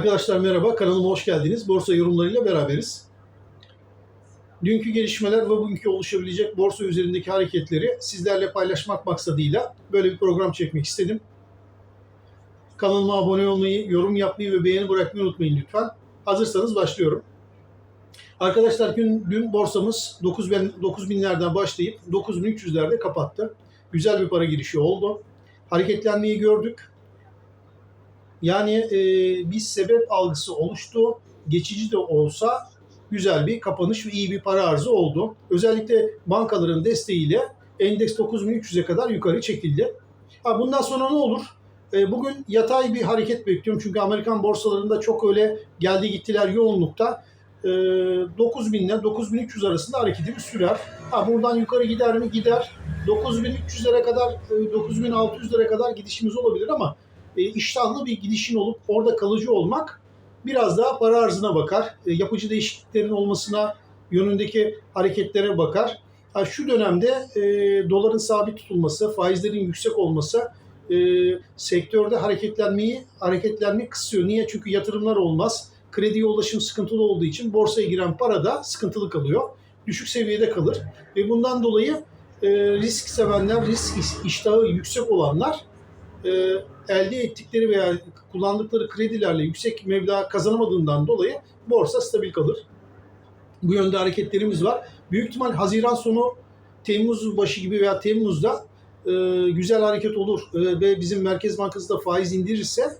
Arkadaşlar merhaba, kanalıma hoş geldiniz. Borsa yorumlarıyla beraberiz. Dünkü gelişmeler ve bugünkü oluşabilecek borsa üzerindeki hareketleri sizlerle paylaşmak maksadıyla böyle bir program çekmek istedim. Kanalıma abone olmayı, yorum yapmayı ve beğeni bırakmayı unutmayın lütfen. Hazırsanız başlıyorum. Arkadaşlar dün, dün borsamız 9000 9000'lerden başlayıp 9300'lerde kapattı. Güzel bir para girişi oldu. Hareketlenmeyi gördük. Yani e, bir sebep algısı oluştu. Geçici de olsa güzel bir kapanış ve iyi bir para arzı oldu. Özellikle bankaların desteğiyle endeks 9300'e kadar yukarı çekildi. Ha, bundan sonra ne olur? E, bugün yatay bir hareket bekliyorum. Çünkü Amerikan borsalarında çok öyle geldi gittiler yoğunlukta. E, 9000 ile 9300 arasında hareketimiz sürer. Ha, buradan yukarı gider mi? Gider. 9300'lere kadar, e, 9600'lere kadar gidişimiz olabilir ama e, iştahlı bir gidişin olup orada kalıcı olmak biraz daha para arzına bakar. E, yapıcı değişikliklerin olmasına yönündeki hareketlere bakar. Ha, şu dönemde e, doların sabit tutulması, faizlerin yüksek olması e, sektörde hareketlenmeyi hareketlenmeyi kısıyor. Niye? Çünkü yatırımlar olmaz. Krediye ulaşım sıkıntılı olduğu için borsaya giren para da sıkıntılı kalıyor. Düşük seviyede kalır. Ve bundan dolayı e, risk sevenler, risk iştahı yüksek olanlar e, elde ettikleri veya kullandıkları kredilerle yüksek meblağ kazanamadığından dolayı borsa stabil kalır. Bu yönde hareketlerimiz var. Büyük ihtimal Haziran sonu Temmuz başı gibi veya Temmuz'da e, güzel hareket olur e, ve bizim Merkez Bankası da faiz indirirse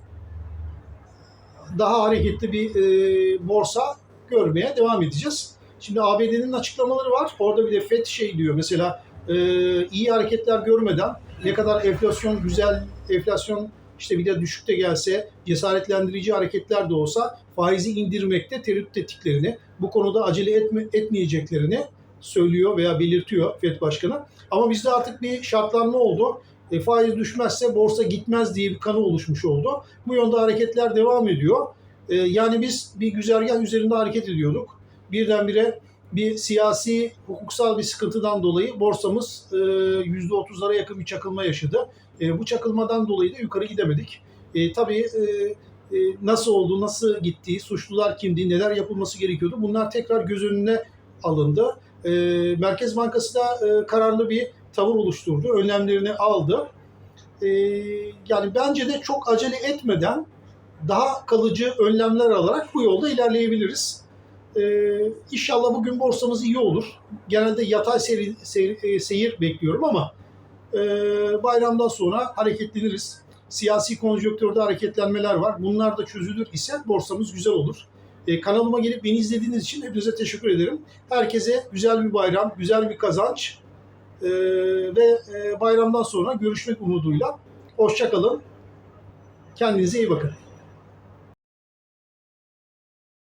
daha hareketli bir e, borsa görmeye devam edeceğiz. Şimdi ABD'nin açıklamaları var. Orada bir de FED şey diyor mesela e, iyi hareketler görmeden ne kadar enflasyon güzel, enflasyon işte bir de düşük de gelse, cesaretlendirici hareketler de olsa faizi indirmekte tereddüt ettiklerini, bu konuda acele etme, etmeyeceklerini söylüyor veya belirtiyor FED Başkanı. Ama bizde artık bir şartlanma oldu. E, faiz düşmezse borsa gitmez diye bir kanı oluşmuş oldu. Bu yönde hareketler devam ediyor. E, yani biz bir güzergah üzerinde hareket ediyorduk. Birdenbire bir siyasi, hukuksal bir sıkıntıdan dolayı borsamız e, %30'lara yakın bir çakılma yaşadı. E, bu çakılmadan dolayı da yukarı gidemedik. E, tabii e, e, nasıl oldu, nasıl gittiği, suçlular kimdi, neler yapılması gerekiyordu bunlar tekrar göz önüne alındı. E, Merkez Bankası da e, kararlı bir tavır oluşturdu, önlemlerini aldı. E, yani bence de çok acele etmeden daha kalıcı önlemler alarak bu yolda ilerleyebiliriz. Ee, inşallah bugün borsamız iyi olur. Genelde yatay seyir, seyir, seyir bekliyorum ama e, bayramdan sonra hareketleniriz. Siyasi konjonktürde hareketlenmeler var. Bunlar da çözülür ise borsamız güzel olur. E, kanalıma gelip beni izlediğiniz için hepinize teşekkür ederim. Herkese güzel bir bayram, güzel bir kazanç e, ve e, bayramdan sonra görüşmek umuduyla. Hoşçakalın. Kendinize iyi bakın.